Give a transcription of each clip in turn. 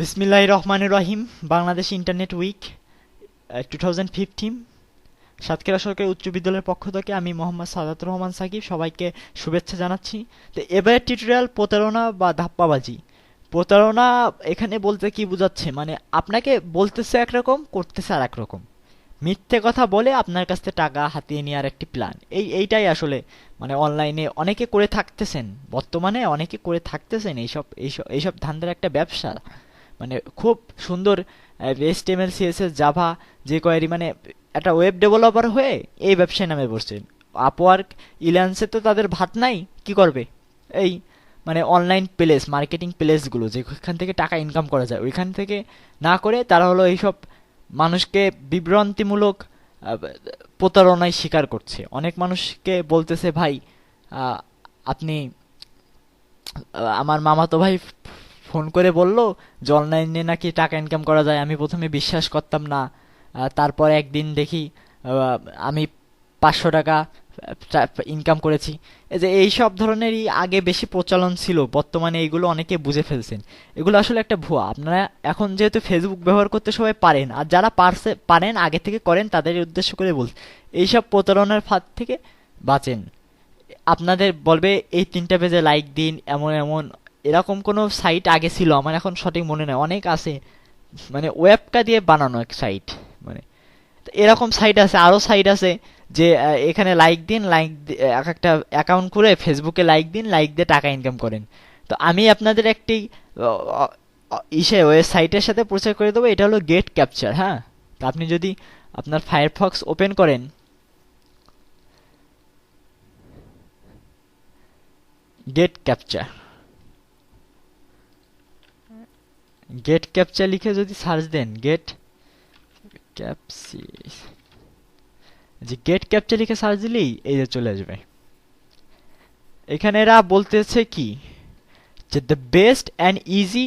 বিসমিল্লাহ রহমান রহিম, Bangladesh internet week two thousand fifteen Satkhira সরকারি উচ্চ বিদ্যালয়ের পক্ষ থেকে আমি মোহাম্মদ সাদাত রহমান সাকিব সবাইকে শুভেচ্ছা জানাচ্ছি। তো এবারের টিউটোরিয়াল প্রতারণা বা ধাপ্পাবাজি। প্রতারণা এখানে বলতে কি বোঝাচ্ছে? মানে আপনাকে বলতেছে একরকম, করতেছে আর একরকম মিথ্যে কথা বলে আপনার কাছ থেকে টাকা হাতিয়ে নেওয়ার একটি প্ল্যান এই, এইটাই আসলে মানে অনলাইনে অনেকে করে থাকতেছেন, বর্তমানে অনেকে করে থাকতেছেন এইসব এইসব এইসব ধান্দার একটা ব্যবসা। মানে খুব সুন্দর HTML CSS Java jQuery মানে একটা ওয়েব ডেভেলপার হয়ে এই ব্যবসায় নামে পড়ছেন আপওয়ার্ক ইল্যান্সে তো তাদের ভাত নাই, কি করবে? এই মানে অনলাইন প্লেস মার্কেটিং প্লেসগুলো যেখান থেকে টাকা ইনকাম করা যায়। ওইখান থেকে না করে তারা হলো এইসব মানুষকে বিভ্রান্তিমূলক প্রতারণায় শিকার করছে। অনেক মানুষকে বলতেছে, ভাই আপনি আমার মামাতো ভাই ফোন করে বলল যে অনলাইনে নাকি টাকা ইনকাম করা যায়, আমি প্রথমে বিশ্বাস করতাম না। তারপর একদিন দেখি আমি পাঁচশো টাকা ইনকাম করেছি। এই যে এই সব ধরনেরই আগে বেশি প্রচলন ছিল, বর্তমানে এইগুলো অনেকে বুঝে ফেলছেন। এগুলো আসলে একটা ভুয়া। আপনারা এখন যেহেতু ফেসবুক ব্যবহার করতে সবাই পারেন, আর যারা পারছে, পারেন, আগে থেকে করেন, তাদের উদ্দেশ্য করে বলছি, এইসব প্রতারণার ফাঁদ থেকে বাঁচেন। আপনাদের বলবে, এই তিনটা পেজে লাইক দিন, এমন এমন এরকম কোনো সাইট আগে ছিল, আমার এখন সঠিক মনে নেই, অনেক আছে। মানে ওয়েবকা দিয়ে বানানো এক সাইট মানে। এরকম সাইট আছে আরও সাইট আছে যে এখানে লাইক দিন লাইক এক একটা অ্যাকাউন্ট খুলে ফেসবুকে লাইক দিন লাইক দিয়ে টাকা ইনকাম করেন। তো আমি আপনাদের একটি ইসে ওয়েবসাইটের সাথে প্রচার করে দেবো, এটা হলো গেট ক্যাপচার হ্যাঁ? তো আপনি যদি আপনার ফায়ারফক্স ওপেন করেন গেট ক্যাপচার গেট ক্যাপচার লিখে যদি সার্চ দেন গেট ক্যাপসি যে গেট ক্যাপচার লিখে সার্চ দিলেই এই যে চলে আসবে। এখানে এরা বলতেছে কি, যে the best and easy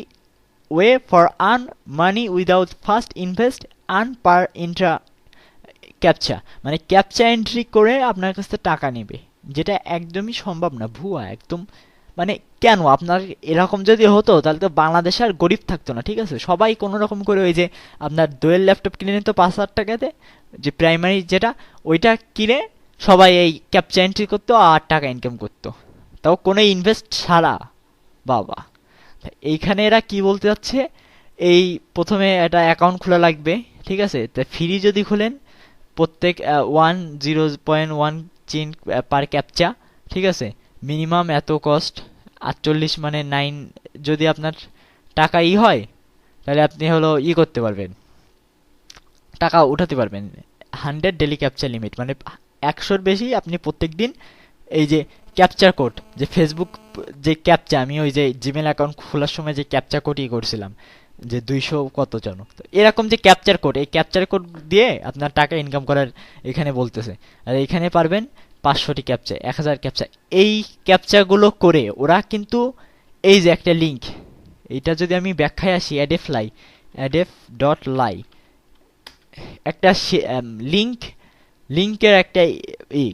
way for earn money without first invest earn per entry captcha মানে ক্যাপচা এন্ট্রি করে আপনার কাছ থেকে টাকা নেবে, যেটা একদমই সম্ভব না, ভুয়া, একদম মানে কেন? আপনার এরকম যদি হতো, তাহলে তো বাংলাদেশে আর গরিব থাকতো না, ঠিক আছে? সবাই কোনো রকম করে ওই যে আপনার দোয়েল ল্যাপটপ কিনে নিত পাঁচ হাজার টাকাতে, যে প্রাইমারি যেটা, ওইটা কিনে সবাই এই ক্যাপচা এন্ট্রি করতো আর টাকা ইনকাম করতো। তাও কোনো ইনভেস্ট ছাড়া, বাবা। এইখানে এরা কি বলতে যাচ্ছে? এই প্রথমে একটা অ্যাকাউন্ট খোলা লাগবে, ঠিক আছে? তা ফ্রি যদি খুলেন, প্রত্যেক ওয়ান জিরো পয়েন্ট ওয়ান চিন পার ক্যাপচা ঠিক আছে? মিনিমাম এত কস্ট আটচল্লিশ মানে নাইন যদি আপনার টাকা ই হয়, তাহলে আপনি হলো ই করতে পারবেন। টাকা উঠাতে পারবেন। হান্ড্রেড ডেলি ক্যাপচার লিমিট মানে একশোর বেশি আপনি প্রত্যেক দিন এই যে ক্যাপচার কোড যে ফেসবুক যে ক্যাপচা আমি ওই যে জিমেল অ্যাকাউন্ট খোলার সময় যে ক্যাপচা কোড ই করছিলাম, যে দুইশো কত জন তো এরকম যে ক্যাপচার কোড এই ক্যাপচার কোড দিয়ে আপনার টাকা ইনকাম করার এখানে বলতেছে। আর এখানে পারবেন পাঁচশোটি ক্যাপচা এক হাজার ক্যাপচা এই ক্যাপচাগুলো করে ওরা কিন্তু এই যে একটা লিঙ্ক এইটা যদি আমি ব্যাখ্যায় আসি অ্যাডেফ লাই অ্যাডেফ ডট লাই একটা লিঙ্ক লিঙ্কের একটা ই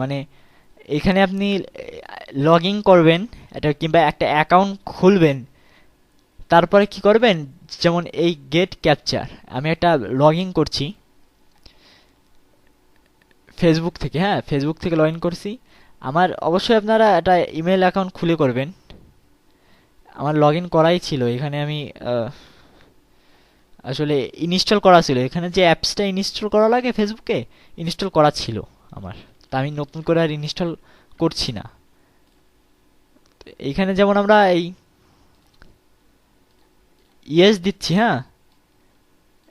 মানে এখানে আপনি লগ ইন করবেন, এটা কিংবা একটা অ্যাকাউন্ট খুলবেন, তারপরে কি করবেন? যেমন এই গেট ক্যাপচার আমি একটা লগ ইন করছি। ফেসবুক থেকে হ্যাঁ ফেসবুক থেকে লগ ইন করছি। আমার, অবশ্যই আপনারা একটা ইমেল অ্যাকাউন্ট খুলে করবেন। আমার লগ ইন করাই ছিল, এখানে আমি আসলে ইনস্টল করা ছিল। এখানে যে অ্যাপসটা ইনস্টল করা লাগে ফেসবুকে ইনস্টল করা ছিল আমার। তা আমি নতুন করে আর ইনস্টল করছি না। এইখানে যেমন আমরা এই ইয়েস দিচ্ছি হ্যাঁ?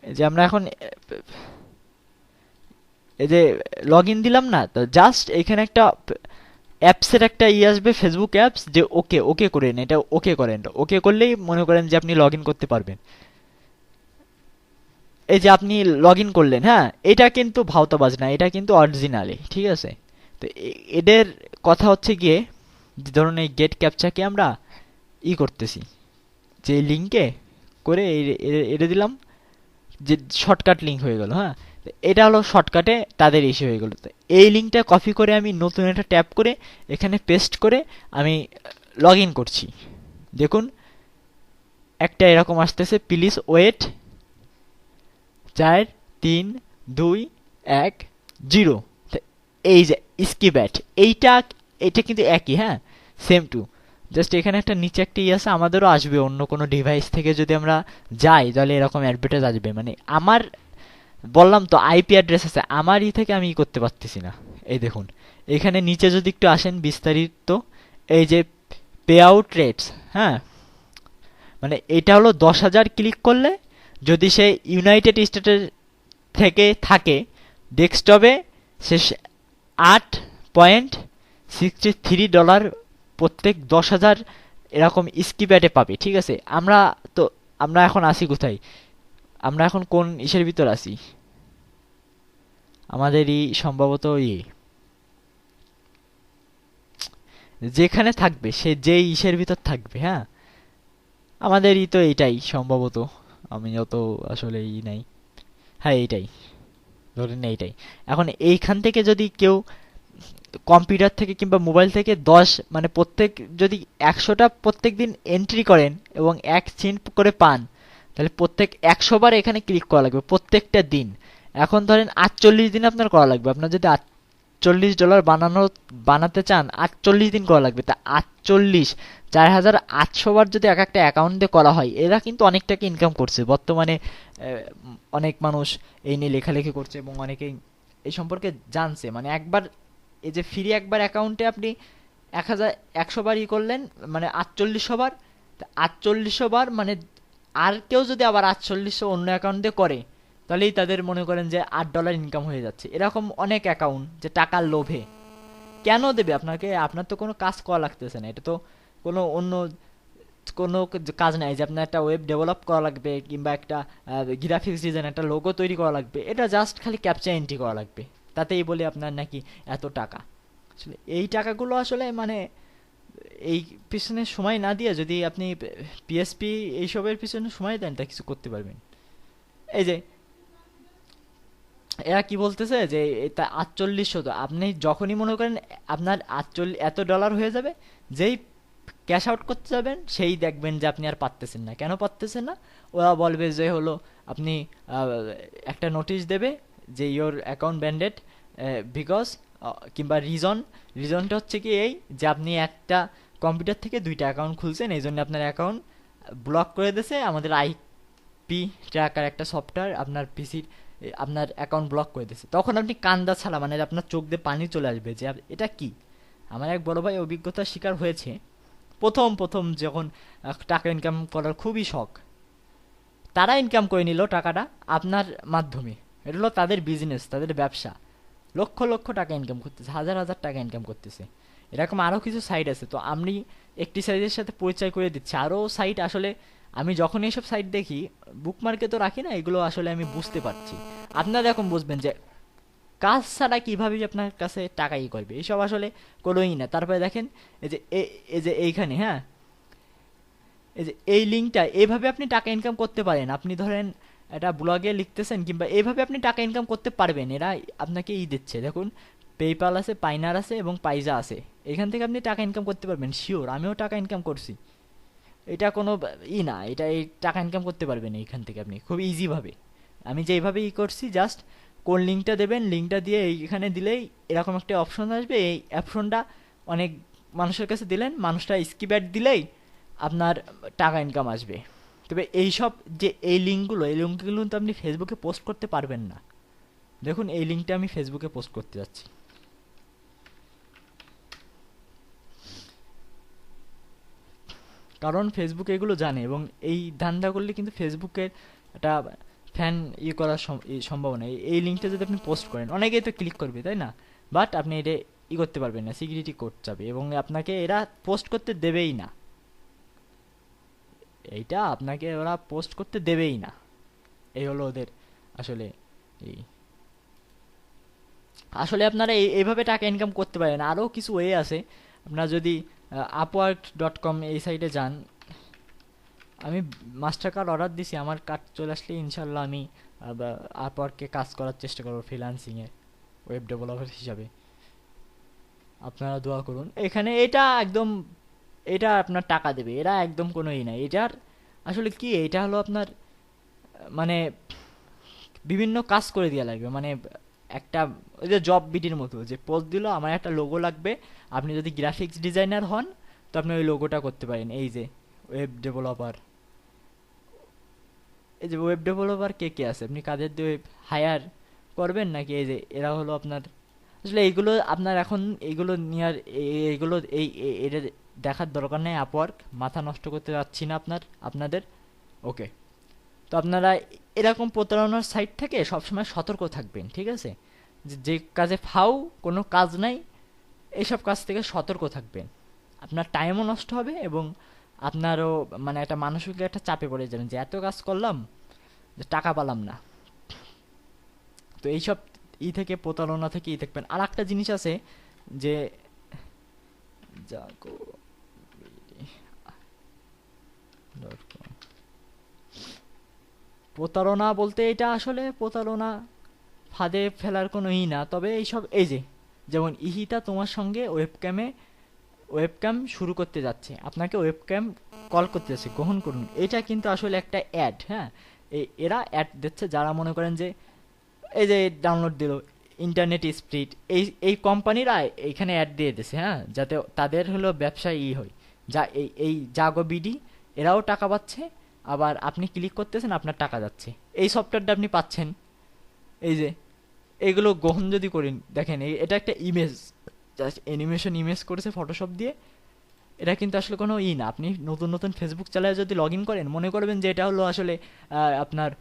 যে আমরা এখন এই যে লগ ইন দিলাম না তো জাস্ট এখানে একটা অ্যাপসের একটা ইয়ে আসবে ফেসবুক অ্যাপস যে ওকে ওকে করেন এটা ওকে করেন ওকে করলেই মনে করেন যে আপনি লগ ইন করতে পারবেন এই যে আপনি লগ ইন করলেন হ্যাঁ এটা কিন্তু ভাওতাবাজ না এটা কিন্তু অরিজিনালি ঠিক আছে তো এদের কথা হচ্ছে গিয়ে যে ধরুন এই গেট ক্যাপচাকে আমরা ই করতেছি যে লিঙ্কে করে এড়ে দিলাম যে শর্টকাট লিঙ্ক হয়ে গেল হ্যাঁ এটা হলো শর্টকাটে তাদের ইস্যু হয়ে গেল। তো এই লিঙ্কটা কপি করে আমি নতুন একটা ট্যাপ করে এখানে পেস্ট করে আমি লগ ইন করছি। দেখুন, একটা এরকম আসতেছে প্লিজ ওয়েট চার, তিন, দুই, এক জিরো এই যে স্কিব্যাট এইটা এটা কিন্তু একই হ্যাঁ? সেম টু জাস্ট এখানে একটা নিচে একটা ইয়ে আছে, আমাদেরও আসবে অন্য কোনো ডিভাইস থেকে যদি আমরা যাই, তাহলে এরকম অ্যাডভার্টাইজ আসবে। মানে আমার বললাম তো আইপি অ্যাড্রেস আছে আমার ই থেকে আমি ই করতে পারতেছি না। এই দেখুন, এখানে নিচে যদি একটু আসেন বিস্তারিত, এই যে পে আউট রেটস হ্যাঁ? মানে এটা হলো দশ হাজার ক্লিক করলে যদি সে ইউনাইটেড স্টেটের থেকে থাকে ডেস্কটপে সে আট পয়েন্ট সিক্সটি থ্রি ডলার প্রত্যেক দশ হাজার এরকম স্কিপ্যাটে পাবে, ঠিক আছে? আমরা তো, আমরা এখন আসি কোথায়? আমরা এখন কোন ইসের ভিতর আছি? আমাদেরই সম্ভবত ইয়ে। যেখানে থাকবে, সে যে ইসের ভিতর থাকবে হ্যাঁ? আমাদেরই তো এটাই সম্ভবত। আমি অত আসলে ই নাই। হ্যাঁ এইটাই ধরেন এইটাই এখন এইখান থেকে যদি কেউ কম্পিউটার থেকে কিংবা মোবাইল থেকে দশ মানে প্রত্যেক, যদি একশোটা প্রত্যেক দিন এন্ট্রি করেন এবং এক সেন্ট করে পান তাহলে প্রত্যেক একশো বার এখানে ক্লিক করা লাগবে, প্রত্যেকটা দিন। এখন ধরেন আটচল্লিশ দিন আপনার করা লাগবে। আপনার যদি আটচল্লিশ ডলার বানানো, বানাতে চান, আটচল্লিশ দিন করা লাগবে। তা আটচল্লিশ, চার হাজার আটশো বার যদি এক একটা অ্যাকাউন্টে করা হয়, এরা কিন্তু অনেক টাকা ইনকাম করছে। বর্তমানে অনেক মানুষ এই নিয়ে লেখালেখি করছে এবং অনেকেই এই সম্পর্কে জানছে। মানে একবার, এই যে ফ্রি একবার অ্যাকাউন্টে আপনি এক হাজার একশো বার ই করলেন মানে আটচল্লিশশো বার আটচল্লিশশো বার মানে আর কেউ যদি আবার আটচল্লিশশো অন্য অ্যাকাউন্ট করে, তাহলেই তাদের মনে করেন যে আট ডলার ইনকাম হয়ে যাচ্ছে। এরকম অনেক অ্যাকাউন্ট যে টাকার লোভে। কেন দেবে আপনাকে? আপনার তো কোনো কাজ করা লাগতেছে না। এটা তো কোনো অন্য, কোনো কাজ নাই যে আপনার একটা ওয়েব ডেভেলপ করা লাগবে কিংবা একটা গ্রাফিক্স ডিজাইন একটা লোগো তৈরি করা লাগবে। এটা জাস্ট খালি ক্যাপচার এন্ট্রি করা লাগবে। তাতেই বলে আপনার নাকি এত টাকা। আসলে এই টাকাগুলো আসলে মানে এই পিছনে সময় না দিয়ে যদি আপনি পিএসপি এইসবের পিছনে সময় দেন, তা কিছু করতে পারবেন। এই যে, এরা কি বলতেছে যে, এটা আটচল্লিশশো তো আপনি যখনই মনে করেন আপনার আটচল্লিশ এত ডলার হয়ে যাবে, যেই ক্যাশ আউট করতে যাবেন, সেই দেখবেন যে আপনি আর পারতেছেন না। কেন পারতেছেন না? ওরা বলবে যে হলো, আপনি একটা নোটিশ দেবে যে ইয়োর অ্যাকাউন্ট ব্যান্ডেড বিকজ কিংবা রিজন রিজনটা হচ্ছে কি এই যে আপনি একটা কম্পিউটার থেকে দুইটা অ্যাকাউন্ট খুলছেন, এই জন্য আপনার অ্যাকাউন্ট ব্লক করে দিয়েছে, আমাদের আইপি ট্র্যাকার একটা সফটওয়্যার আপনার পিসির আপনার অ্যাকাউন্ট ব্লক করে দিয়েছে। তখন আপনি কান্দা ছাড়া মানে আপনার চোখ দিয়ে পানি চলে আসবে যে এটা কি? আমার এক বড় ভাই অভিজ্ঞতার শিকার হয়েছে। প্রথম প্রথম যখন টাকা ইনকাম করার খুবই শখ, তারা ইনকাম করে নিল টাকাটা আপনার মাধ্যমে। এটা হলো তাদের বিজনেস তাদের ব্যবসা। লক্ষ লক্ষ টাকা ইনকাম করতেছে, হাজার হাজার টাকা ইনকাম করতেছে। এরকম আরও কিছু সাইট আছে, তো আমি একটি সাইটের সাথে পরিচয় করে দিচ্ছি। আরও সাইট আসলে আমি যখন এইসব সাইট দেখি বুকমার্কে তো রাখি না, এগুলো আসলে আমি বুঝতে পারছি। আপনারা এখন বুঝবেন যে কাজ ছাড়া কীভাবে আপনার কাছে টাকা ই করবে এইসব আসলে কোনোই না। তারপরে দেখেন, এই যে এই যে এইখানে হ্যাঁ? এই যে এই লিঙ্কটা এইভাবে আপনি টাকা ইনকাম করতে পারেন। আপনি ধরেন এটা ব্লগে লিখতেছেন কিংবা এইভাবে আপনি টাকা ইনকাম করতে পারবেন। এরা আপনাকে ই দিচ্ছে। দেখুন পেপাল আছে পাইনার আছে এবং পাইজা আছে। এখান থেকে আপনি টাকা ইনকাম করতে পারবেন। শিওর আমিও টাকা ইনকাম করছি। এটা কোনো ই না, এটা এই টাকা ইনকাম করতে পারবেন এইখান থেকে আপনি, খুব ইজিভাবে আমি যেইভাবে ই করছি জাস্ট কোন লিঙ্কটা দেবেন লিঙ্কটা দিয়ে এইখানে দিলেই এরকম একটা অপশন আসবে। এই অপশনটা অনেক মানুষের কাছে দিলেন, মানুষটা স্কিপ্যাড দিলেই আপনার টাকা ইনকাম আসবে। তবে এইসব যে এই লিঙ্কগুলো এই লিঙ্কগুলো তো আপনি ফেসবুকে পোস্ট করতে পারবেন না। দেখুন, এই লিঙ্কটা আমি ফেসবুকে পোস্ট করতে যাচ্ছি। কারণ ফেসবুক এগুলো জানে এবং এই ধান্দা করলে কিন্তু ফেসবুকের একটা ফ্যান ইয়ে করার সম্ভাবনা। এই লিঙ্কটা যদি আপনি পোস্ট করেন, অনেকেই তো ক্লিক করবে, তাই না? বাট আপনি এটা ই করতে পারবেন না সিকিউরিটি কোড যাবে এবং আপনাকে এরা পোস্ট করতে দেবেই না। এইটা আপনাকে ওরা পোস্ট করতে দেবেই না। এই হলো ওদের আসলে এই। আসলে আপনারা এইভাবে টাকা ইনকাম করতে পারেন। আরও কিছু ওয়ে আছে। আপনারা যদি আপওয়ার্ক ডট কম এই সাইটে যান, আমি মাস্টার কার্ড অর্ডার দিছি, আমার কার্ড চলে আসলে ইনশাল্লাহ আমি আপওয়ার্কে কাজ করার চেষ্টা করব ফ্রিলান্সিংয়ে ওয়েব ডেভেলপার হিসাবে। আপনারা দোয়া করুন। এখানে এটা একদম এটা আপনার টাকা দেবে এরা একদম কোনো ই নাই এটার আসলে কি, এটা হলো আপনার মানে বিভিন্ন কাজ করে দেওয়া লাগবে। মানে একটা, ওই যে জব বিডির মতো, যে পোস্ট দিল, আমার একটা লোগো লাগবে, আপনি যদি গ্রাফিক্স ডিজাইনার হন, তো আপনি ওই লোগোটা করতে পারেন। এই যে ওয়েব ডেভেলপার এই যে ওয়েব ডেভেলপার কে কে আছে? আপনি কাদের দিয়ে হায়ার করবেন, নাকি এই যে এরা হলো আপনার, আসলে এইগুলো আপনার এখন, এইগুলো নেওয়ার এইগুলো এই এটা দেখার দরকার নেই আপওয়ার্ক মাথা নষ্ট করতে যাচ্ছি না আপনার, আপনাদের ওকে তো আপনারা এরকম প্রতারণার সাইট থেকে সবসময় সতর্ক থাকবেন, ঠিক আছে? যে কাজে ফাউ কোনো কাজ নাই এইসব কাজ থেকে সতর্ক থাকবেন। আপনার টাইমও নষ্ট হবে এবং আপনারও মানে একটা মানসিক একটা চাপে পড়ে যাবেন যে, এত কাজ করলাম যে টাকা পেলাম না। তো এইসব ই থেকে, প্রতারণা থেকে ই থাকবেন আর একটা জিনিস আছে যে জাগো ডট কম প্রতারণা বলতে এটা আসলে প্রতারণা ফাঁদে ফেলার কোনো ই না, তবে এইসব এই যে, যেমন ইহিতা তোমার সঙ্গে ওয়েবক্যামে ওয়েবক্যাম শুরু করতে যাচ্ছে, আপনাকে ওয়েবক্যাম কল করতে যাচ্ছে, গ্রহণ করুন। এটা কিন্তু আসলে একটা অ্যাড হ্যাঁ? এরা অ্যাড দিচ্ছে যারা মনে করেন যে, এই যে ডাউনলোড দিল ইন্টারনেট স্পিড এই এই কোম্পানিরা এইখানে অ্যাড দিয়ে দিছে হ্যাঁ? যাতে তাদের হলো ব্যবসায় ই হয়। যা, এই এই জাগো বিডি এরাও টাকা পাচ্ছে, আবার আপনি ক্লিক করতেছেন, আপনার টাকা যাচ্ছে। এই সফটওয়্যারটা আপনি পাচ্ছেন। এই যে, এগুলো গ্রহণ যদি করেন, দেখেন এটা একটা ইমেজ জাস্ট অ্যানিমেশন ইমেজ করেছে ফটোশপ দিয়ে। এটা কিন্তু আসলে কোনো ই না। আপনি নতুন নতুন ফেসবুক চালায় যদি লগ ইন করেন, মনে করবেন যে এটা হলো আসলে আপনার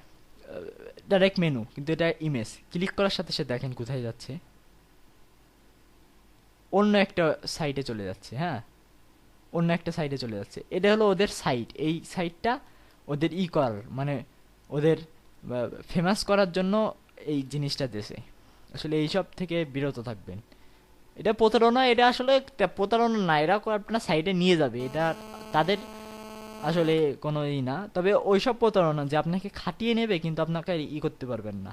ডাইরেক্ট মেনু কিন্তু এটা ইমেজ ক্লিক করার সাথে সাথে দেখেন কোথায় যাচ্ছে। অন্য একটা সাইটে চলে যাচ্ছে হ্যাঁ? অন্য একটা সাইটে চলে যাচ্ছে। এটা হলো ওদের সাইট এই সাইটটা ওদের ই করার মানে ওদের ফেমাস করার জন্য এই জিনিসটা দেশে আসলে এইসব থেকে বিরত থাকবেন। এটা প্রতারণা, এটা আসলে প্রতারণা না, এরা আপনার সাইডে নিয়ে যাবে। এটা তাদের আসলে কোনো ই না। তবে ওইসব প্রতারণা যে আপনাকে খাটিয়ে নেবে, কিন্তু আপনাকে ই করতে পারবেন না।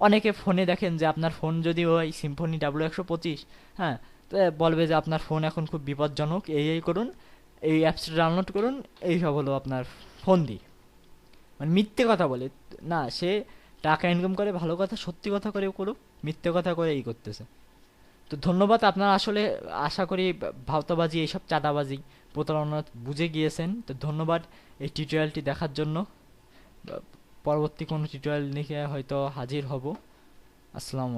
অনেকে ফোনে দেখেন যে আপনার ফোন যদি ওই সিম্ফনি ডাব্লু একশো পঁচিশ হ্যাঁ বলবে যে আপনার ফোন এখন খুব বিপজ্জনক, এই এই করুন, এই অ্যাপসটা ডাউনলোড করুন এইসব হলো আপনার ফোন দি মানে মিথ্যে কথা বলে। না, সে টাকা ইনকাম করে, ভালো কথা, সত্যি কথা করে করুক, মিথ্যে কথা করে এই করতেছে। তো ধন্যবাদ, আপনারা আসলে আশা করি ভাওতাবাজি, এইসব চাঁদাবাজি প্রতারণা বুঝে গিয়েছেন। তো ধন্যবাদ এই টিউটোরিয়ালটি দেখার জন্য। পরবর্তী কোনো টিউটোরিয়াল নিয়ে হয়তো হাজির হব। আসসালামু